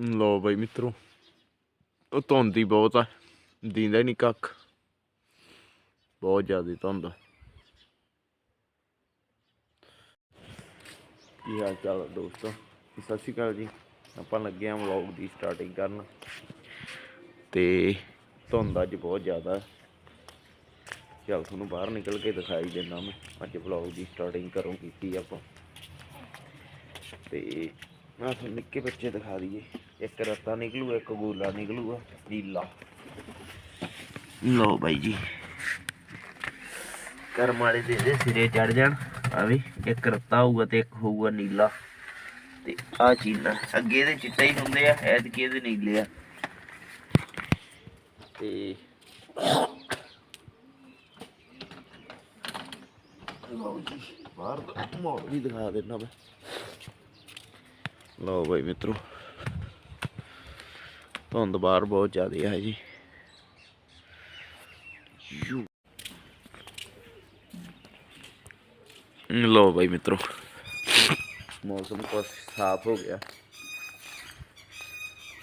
ਲੋ ਬਈ ਮਿੱਤਰੋ, ਉਹ ਧੁੰਦ ਹੀ ਬਹੁਤ ਆ, ਦਿੰਦਾ ਨਹੀਂ ਕੱਖ। ਬਹੁਤ ਜ਼ਿਆਦਾ ਧੁੰਦ ਕੀ ਹਾਲ ਚਾਲ ਦੋਸਤੋ? ਸਤਿ ਸ਼੍ਰੀ ਅਕਾਲ ਜੀ। ਆਪਾਂ ਲੱਗੇ ਆ ਵਲੌਗ ਦੀ ਸਟਾਰਟਿੰਗ ਕਰਨ। ਤੇ ਧੁੰਦ ਅੱਜ ਬਹੁਤ ਜ਼ਿਆਦਾ ਹੈ। ਚੱਲ ਤੁਹਾਨੂੰ ਬਾਹਰ ਨਿਕਲ ਕੇ ਦਿਖਾਈ ਦਿੰਦਾ ਮੈਂ। ਅੱਜ ਵਲੌਗ ਦੀ ਸਟਾਰਟਿੰਗ ਕਰੋ ਕੀਤੀ ਆਪਾਂ। ਤੇ ਮੈਂ ਨਿੱਕੇ ਬੱਚੇ ਦਿਖਾ ਦਈਏ। ਇੱਕ ਰੱਤਾ ਨਿਕਲੂ, ਇੱਕ ਗੋਲਾ ਨਿਕਲੂਗਾ ਨੀਲਾ। ਲਓ ਬਾਈ ਜੀ। ਕਰਮ ਵਾਲੇ ਦੇ ਦੇ ਸਿਰੇ ਚੜ ਜਾਣ। ਆ ਵੀ, ਇੱਕ ਰੱਤਾ ਹੋਊਗਾ ਤੇ ਇੱਕ ਹੋਊਗਾ ਨੀਲਾ। ਤੇ ਆ ਚੀਨਾ ਅੱਗੇ ਇਹਦੇ ਚਿੱਟੇ ਹੀ ਹੁੰਦੇ ਆ, ਐਤਕੀ ਇਹਦੇ ਨੀਲੇ ਆ। ਤੇ ਲਓ ਜੀ, ਬਾਹਰ ਦਾ ਮਾਹੌਲ ਵੀ ਦਿਖਾ ਦੇਣਾ ਮੈਂ। ਲਓ ਬਾਈ ਮਿੱਤਰੋ। ਧੁੰਦ ਬਾਹਰ ਬਹੁਤ ਜ਼ਿਆਦਾ ਹੈ ਜੀ। ਯੂ। ਲਓ ਬਾਈ ਮਿੱਤਰੋ, ਮੌਸਮ ਕੁਛ ਸਾਫ਼ ਹੋ ਗਿਆ।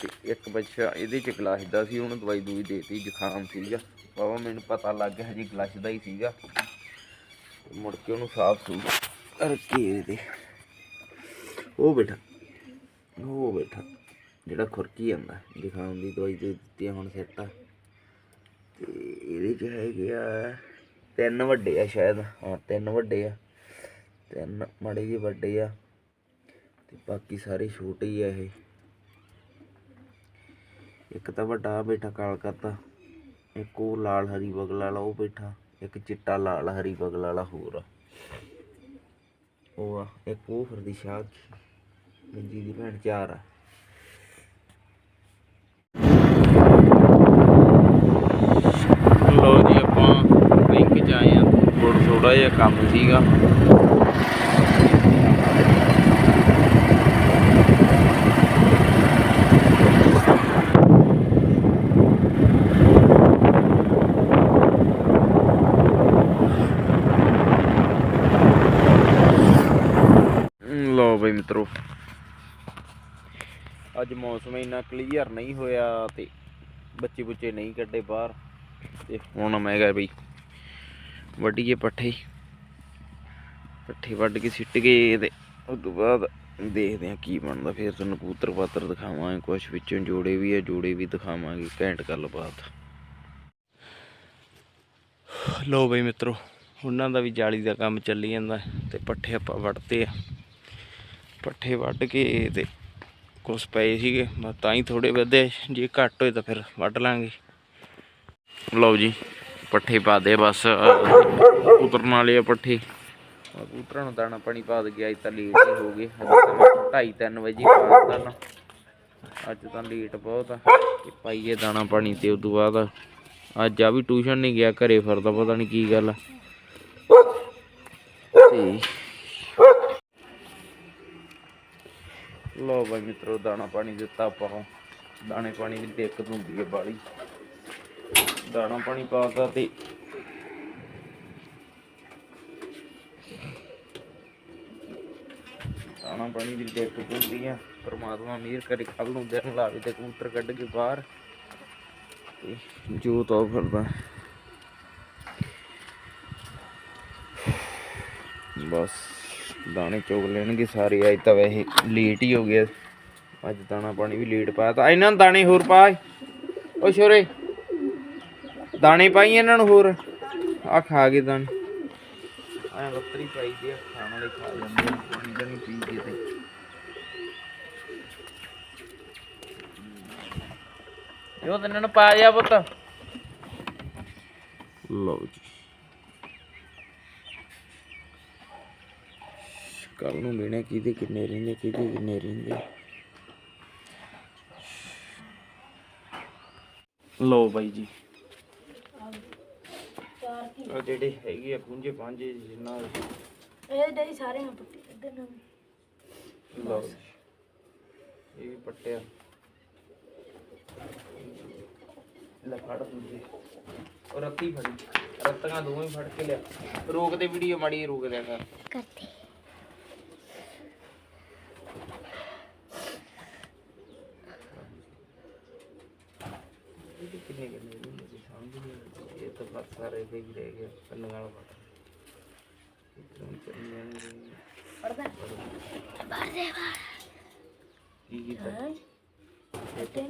ਤੇ ਇੱਕ ਬੱਚਾ ਇਹਦੇ ਚ ਗਲਾਸਦਾ ਸੀ ਉਹਨੂੰ ਦਵਾਈ ਦੂਈ ਦੇਤੀ, ਜ਼ੁਕਾਮ ਸੀਗਾ। ਬਾਬਾ, ਮੈਨੂੰ ਪਤਾ ਲੱਗ ਗਿਆ ਜੀ ਗਲਾਸਦਾ ਹੀ ਸੀਗਾ। ਮੁੜ ਕੇ ਉਹਨੂੰ ਸਾਫ਼ ਸੂ ਕਰਕੇ ਇਹਦੇ। ਉਹ ਬੈਠਾ ਉਹ ਬੈਠਾ। ਜਿਹੜਾ ਖੁਰਕੀ ਜਾਂਦਾ ਜ਼ੁਕਾਮ ਦੀ ਦਵਾਈ ਦੇ ਦਿੱਤੀ ਹੁਣ ਸੈੱਟ ਆ। ਤੇ ਇਹਦੇ ਚ ਹੈਗੇ ਆ ਤਿੰਨ ਵੱਡੇ ਆ ਸ਼ਾਇਦ, ਹਾਂ, ਤਿੰਨ ਵੱਡੇ ਆ, ਤਿੰਨ ਮਾੜੇ ਜਿਹੇ ਵੱਡੇ ਆ, ਤੇ ਬਾਕੀ ਸਾਰੇ ਛੋਟੇ ਹੀ ਆ ਇਹ। ਇੱਕ ਤਾਂ ਵੱਡਾ ਬੈਠਾ ਕਾਲਕੱਤਾ ਇੱਕ ਉਹ ਲਾਲ ਹਰੀ ਬਗਲ ਵਾਲਾ ਉਹ ਬੈਠਾ, ਇੱਕ ਚਿੱਟਾ ਲਾਲ ਹਰੀ ਬਗਲ ਵਾਲਾ ਹੋਰ ਆ। ਉਹ ਆ, ਇੱਕ ਉਹ ਫਿਰਦੀ ਸ਼ਾਹ ਮੰਜੀ ਦੀ ਭੈਣ ਚਾਰ ਆ ਲੋ ਜੀ ਆਪਾਂ ਬੈਂਕ ਚ ਆਏ ਆ ਥੋੜਾ ਜਿਹਾ ਕੰਮ ਸੀਗਾ। ਲਓ ਬਈ ਮਿੱਤਰੋ। ਅੱਜ ਮੌਸਮ ਇੰਨਾ ਕਲੀਅਰ ਨਹੀਂ ਹੋਇਆ ਤੇ ਬੱਚੇ ਬੁੱਚੇ ਨਹੀਂ ਕੱਢੇ ਬਾਹਰ। ਤੇ ਹੁਣ ਮੈਂ ਕਿਹਾ ਬਈ ਵੱਢੀਏ ਪੱਠੇ ਪੱਠੇ ਵੱਢ ਕੇ ਸਿੱਟ ਗਏ ਤੇ ਉਸ ਤੋਂ ਬਾਅਦ ਦੇਖਦੇ ਆ ਕੀ ਬਣਦਾ। ਫਿਰ ਤੁਹਾਨੂੰ ਕਬੂਤਰ ਪਾਤਰ ਦਿਖਾਵਾਂਗੇ, ਕੁਛ ਵਿੱਚੋਂ ਜੋੜੇ ਵੀ ਆ, ਜੋੜੇ ਵੀ ਦਿਖਾਵਾਂਗੇ, ਘੈਂਟ ਗੱਲਬਾਤ। ਲੋ ਬਈ ਮਿੱਤਰੋ, ਉਹਨਾਂ ਦਾ ਵੀ ਜਾਲੀ ਦਾ ਕੰਮ ਚੱਲੀ ਜਾਂਦਾ ਤੇ ਪੱਠੇ ਆਪਾਂ ਵੱਢਤੇ ਆ। ਪੱਠੇ ਵੱਢ ਕੇ ਤੇ ਕੁਛ ਪਏ ਸੀਗੇ, ਮੈਂ ਤਾਂ ਹੀ ਥੋੜੇ ਵਧੇ। ਜੇ ਘੱਟ ਹੋਏ ਤਾਂ ਫਿਰ ਵੱਢ ਲਾਂਗੇ। ਲਓ ਜੀ ਪੱਠੇ ਪਾ ਦੇ ਬਸ। ਉਤਰਨ ਵਾਲੇ ਆ ਪੱਠੇ। ਆਹ ਕਬੂਤਰਾਂ ਨੂੰ ਦਾਣਾ ਪਾਣੀ ਪਾ ਦੇ ਗਿਆ ਅੱਜ ਤਾਂ ਲੇਟ ਹੀ ਹੋ ਗਏ। ਢਾਈ ਤਿੰਨ ਵਜੇ ਪਾ ਨਾ। ਅੱਜ ਤਾਂ ਲੇਟ ਬਹੁਤ ਆ। ਤੇ ਪਾਈਏ ਦਾਣਾ ਪਾਣੀ ਤੇ ਉਦੋਂ ਬਾਅਦ। ਅੱਜ ਆ ਵੀ ਟਿਊਸ਼ਨ ਨਹੀਂ ਗਿਆ, ਘਰੇ ਫਿਰਦਾ ਪਤਾ ਨਹੀਂ ਕੀ ਗੱਲ ਆ। ਤੇ ਲੋ ਬਾਈ ਮਿੱਤਰੋ, ਦਾਣਾ ਪਾਣੀ ਦਿੱਤਾ ਆਪਾਂ ਦਾਣੇ ਪਾਣੀ ਦੀ ਦਿੱਕਤ ਹੁੰਦੀ ਹੈ ਬਾਲੀ ਦਾਣਾ ਪਾਣੀ ਪਾਤਾ ਤੇ ਦਾਣਾ ਪਾਣੀ ਦੀ ਦਿੱਕਤ ਹੁੰਦੀ ਆ। ਪਰਮਾਤਮਾ ਮਿਹਰ ਕਰੇ ਕੱਲ ਨੂੰ ਦਿਨ ਲਾਵੇ ਤੇ ਕਬੂਤਰ ਕੱਢ ਕੇ ਬਾਹਰ ਤੇ ਜੋ ਤਾਂ ਫਿਰਦਾ। ਬਸ ਦਾਣੇ ਚੋਗ ਲੈਣਗੇ ਸਾਰੇ, ਅੱਜ ਤਾਂ ਵੈਸੇ ਲੇਟ ਹੀ ਹੋ ਗਿਆ। ਅੱਜ ਦਾਣਾ ਪਾਣੀ ਵੀ ਲੇਟ ਪਾਇਆ ਤਾਂ। ਇਹਨਾਂ ਨੂੰ ਦਾਣੇ ਹੋਰ ਪਾ ਓ ਸ਼ੋਰੇ। ਦਾਣੇ ਪਾਈ ਇਹਨਾਂ ਨੂੰ ਹੋਰ? ਆ ਖਾ ਗਏ ਦਾਣੇ। ਆਇਆ ਬੱਤਰੀ ਪਾਈ ਦੀ ਆ ਖਾਣ ਵਾਲੇ ਖਾ ਜਾਂਦੇ ਆ ਪਾਣੀ ਦਾ ਨਹੀਂ ਪੀ ਕੇ ਤੇ। ਜੋ ਤੈਨੂੰ ਨੂੰ ਪਾ ਜਾ ਪੁੱਤ। ਲਓ ਜੀ। ਕੱਲ ਨੂੰ ਮਿਹਣੇ ਕਿਹਦੇ ਕਿੰਨੇ ਰਹਿੰਦੇ ਕਿਹਦੇ ਕਿੰਨੇ ਰਹਿੰਦੇ। ਲਓ ਬਾਈ ਜੀ। ਆ ਜਿਹੜੇ ਹੈਗੇ ਆ ਪੁੰਜੇ ਪਾਂਜੇ ਜਿੰਨਾ ਇਹ ਡੇਰੀ ਸਾਰੇ ਨੂੰ ਪੱਟੀ ਇੱਧਰ ਨੂੰ ਵੀ। ਲਓ ਜੀ। ਇਹ ਵੀ ਪੱਟਿਆ। ਲੈ ਫੜ ਦੂਜੇ। ਉਹ ਰੱਤੀ ਫੜੀ। ਰੱਤੀਆਂ ਦੋਵੇਂ ਫੜ ਕੇ ਲਿਆ। ਰੋਕ ਦੇ ਵੀਡੀਓ ਮਾੜੀ ਜਿਹੀ ਰੋਕ ਦਿਆ ਕਰ ਕਰਤੇ ਇਹਦੇ ਕਿੰਨੇ ਕਿੰਨੇ ਦੇ ਹੀ ਰਹਿ ਗਏ ਕੰਨਾਂ ਵਾਲਾ ਪਤਾ ਇਤਨਾ ਚੱਲ ਕੀਤਾ ਇੱਥੇ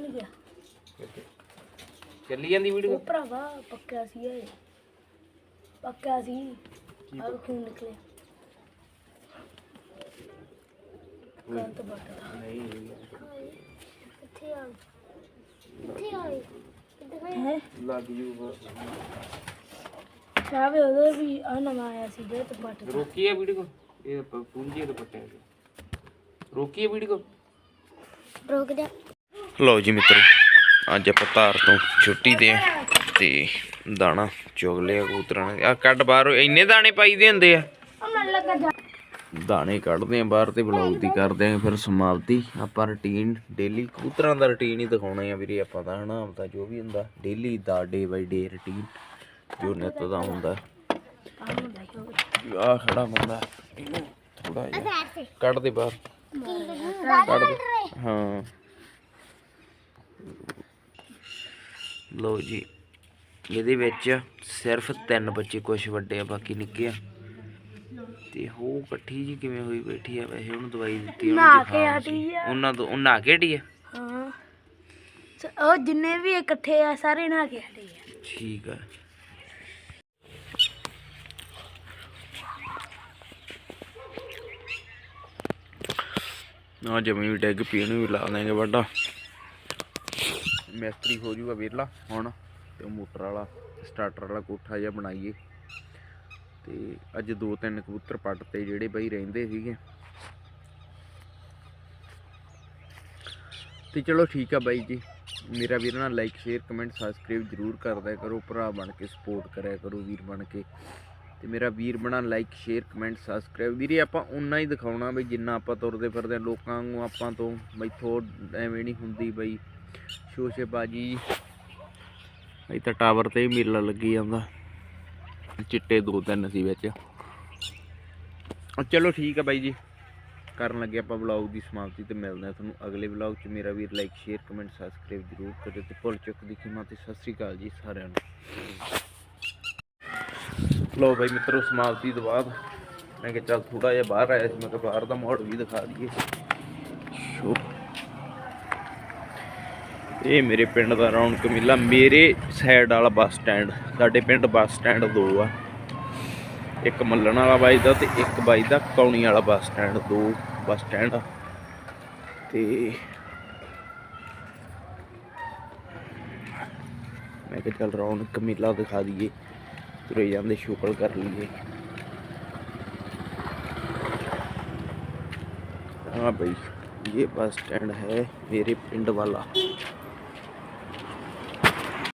ਜਾਂਦੀ ਵੀਡੀਓ? ਉਹ ਭਰਾਵਾ ਪੱਕਾ ਸੀ ਇਹ। ਪੱਕਾ ਸੀ। ਆਹ ਖੂਨ ਨਿਕਲਿਆ। ਕੰਨ ਤੋਂ ਬਟ ਨਹੀਂ ਕਿੱਥੇ ਆ? ਕਿੱਥੇ ਆਏ ਹੈ। ਲੱਗ ਜੂਗਾ ਸਾਵੇ ਉਹਦੇ ਵੀ ਆ ਨਵਾਂ ਆਇਆ ਸੀ ਜੇ ਤੇ ਪੱਟ ਰੋਕੀ ਹੈ ਵੀਡੀਓ? ਇਹ ਪ- ਪੂੰਝੇ ਦੇ। ਪੱਟੇ ਰੋਕੀ ਹੈ ਵੀਡੀਓ? ਰੋਕ ਦੇ ਲਓ ਜੀ ਮਿੱਤਰੋ ਅੱਜ ਆਪਾਂ ਧਾਰ ਤੋਂ ਛੁੱਟੀ ਆ ਤੇ ਦਾਣਾ ਚੁਗ ਲਿਆ ਕਬੂਤਰਾਂ ਨੇ। ਆ ਕੱਢ ਬਾਹਰ ਇੰਨੇ ਦਾਣੇ ਪਾਈਦੇ ਹੁੰਦੇ ਆ। ਉਹ ਮਨ ਲੱਗਾ ਜਾ ਦਾਣੇ ਕੱਢਦੇ ਆ, ਬਾਹਰ ਤੇ ਬਲੌਗ ਦੀ ਕਰਦੇ ਆ, ਫਿਰ ਸਮਾਪਤੀ। ਆਪਾਂ ਰੁਟੀਨ ਡੇਲੀ ਕਬੂਤਰਾਂ ਦਾ ਰੁਟੀਨ ਹੀ ਦਿਖਾਉਣਾ ਆ ਵੀਰੇ ਆਪਾਂ ਦਾ ਹਨਾ? ਆਪਦਾ ਜੋ ਵੀ ਹੁੰਦਾ ਡੇਲੀ ਦਾ ਡੇ ਬਾਈ ਡੇ ਰੁਟੀਨ ਜੋ ਨਿੱਤ ਦਾ ਹੁੰਦਾ। ਆ ਖੜਾ ਬੰਦਾ ਇਹਨੂੰ ਥੋੜਾ ਜਿਹਾ ਕੱਢ ਦੇ ਬਾਹਰ। ਕੱਢ ਦੇ। ਹਾਂ। ਲਓ ਜੀ, ਇਹਦੇ ਵਿੱਚ ਸਿਰਫ ਤਿੰਨ ਬੱਚੇ ਕੁਝ ਵੱਡੇ ਆ, ਬਾਕੀ ਨਿੱਕੇ ਆ। ਤੇ ਉਹ ਇਕੱਠੀ ਜੀ ਕਿਵੇਂ ਹੋਈ ਬੈਠੀ ਆ ਵੈਸੇ ਉਹਨੂੰ ਦਵਾਈ ਦਿੱਤੀ ਉਹਨੂੰ ਨਹਾ ਕੇ ਜ਼ੁਕਾਮ ਸੀ। ਹਟੀ ਆ। ਉਹਨਾਂ ਤੋਂ ਉਹ ਨਹਾ ਕੇ ਹਟੀ ਆ? ਹਾਂ। ਸ- ਉਹ ਜਿੰਨੇ ਵੀ ਇਕੱਠੇ ਆ ਸਾਰੇ ਨਹਾ ਕੇ ਹਟੇ ਆ। ਠੀਕ ਆ। ਨਾ ਜਮੀ ਵੀ ਡੈਗ ਪੀ ਨੂੰ ਵੀ ਲਾ ਦੇਂਗੇ ਵੱਡਾ ਮਿਸਤਰੀ ਹੋ ਜੂਗਾ ਵਿਰਲਾ ਹੁਣ ਤੇ ਉਹ ਮੋਟਰ ਵਾਲਾ ਸਟਾਰਟਰ ਵਾਲਾ ਕੋਠਾ ਜਿਹਾ ਬਣਾਈਏ। ਤੇ ਅੱਜ ਦੋ ਤਿੰਨ ਕਬੂਤਰ ਪੱਟ ਤੇ ਜਿਹੜੇ ਬਈ ਰਹਿੰਦੇ ਸੀਗੇ। ਤੇ ਚਲੋ ਠੀਕ ਆ ਬਾਈ ਜੀ। ਮੇਰਾ ਵੀਰ ਨਾਲ ਲਾਈਕ ਸ਼ੇਅਰ ਕਮੈਂਟ ਸਬਸਕ੍ਰਾਈਬ ਜਰੂਰ ਕਰਦਿਆ ਕਰੋ। ਭਰਾ ਬਣ ਕੇ ਸਪੋਰਟ ਕਰਿਆ ਕਰੋ ਵੀਰ ਬਣ ਕੇ। ਤੇ ਮੇਰਾ ਵੀਰ ਬਣਾ ਲਾਈਕ ਸ਼ੇਅਰ ਕਮੈਂਟ ਸਬਸਕ੍ਰਾਈਬ ਵੀਰੇ ਆਪਾਂ ਉਨਾ ਹੀ ਦਿਖਾਉਣਾ ਬਈ ਜਿੰਨਾ ਆਪਾਂ ਤੁਰਦੇ ਫਿਰਦੇ ਲੋਕਾਂ ਨੂੰ ਆਪਾਂ ਤੋਂ ਬਈ ਮੈਥੋਂ ਐਵੇਂ ਨਹੀਂ ਹੁੰਦੀ ਬਈ। ਸ਼ੋਸ਼ੇਬਾਜੀ ਅਈ ਤਾਂ ਟਾਵਰ ਤੇ ਹੀ ਮੇਲਾ ਲੱਗੀ ਜਾਂਦਾ। ਚਿੱਟੇ ਦੋ ਤਿੰਨ ਸੀ ਵਿੱਚ। ਚਲੋ ਠੀਕ ਆ ਬਾਈ ਜੀ। ਕਰਨ ਲੱਗੇ ਆਪਾਂ ਵਲੌਗ ਦੀ ਸਮਾਪਤੀ ਤੇ ਮਿਲਦੇ ਹਾਂ ਤੁਹਾਨੂੰ ਅਗਲੇ ਵਲੌਗ 'ਚ। ਮੇਰਾ ਵੀਰ ਲਾਈਕ ਸ਼ੇਅਰ ਕਮੈਂਟ ਸਬਸਕ੍ਰਾਈਬ ਜਰੂਰ ਕਰਿਓ ਤੇ ਭੁੱਲ ਚੁੱਕ ਦੀ ਖਿਮਾ ਤੇ ਸਤਿ ਸ੍ਰੀ ਅਕਾਲ ਜੀ ਸਾਰਿਆਂ ਨੂੰ। ਲੋ ਬਾਈ ਮਿੱਤਰੋ, ਸਮਾਪਤੀ ਤੋਂ ਬਾਅਦ ਮੈਂ ਕਿਹਾ ਚੱਲ ਥੋੜਾ ਜਿਹਾ ਬਾਹਰ ਆਇਆ ਸੀ। ਮੈਂ ਕਿਹਾ ਬਾਹਰ ਦਾ ਮਾਹੌਲ ਵੀ ਦਿਖਾ ਦਈਏ। ਇਹ ਮੇਰੇ ਪਿੰਡ ਦਾ ਰੌਣਕ ਮੇਲਾ ਮੇਰੇ ਸਾਈਡ ਵਾਲਾ ਬੱਸ ਸਟੈਂਡ ਸਾਡੇ ਪਿੰਡ ਬੱਸ ਸਟੈਂਡ ਦੋ ਆ ਇੱਕ ਮੱਲਣ ਵਾਲਾ ਬਾਈ ਦਾ ਤੇ ਇੱਕ ਬਾਈ ਦਾ ਕੌਣੀ ਵਾਲਾ ਬੱਸ ਸਟੈਂਡ ਦੋ ਬੱਸ ਸਟੈਂਡ ਆ ਤੇ ਮੈਂ ਕਿਹਾ ਚੱਲ ਰੌਣਕ ਮੇਲਾ ਦਿਖਾ ਦਈਏ ਤੁਰੇ ਜਾਂਦੇ ਸ਼ੁਕਲ ਕਰ ਲਈਏ हाँ भाई ये बस स्टैंड है मेरे पिंड वाला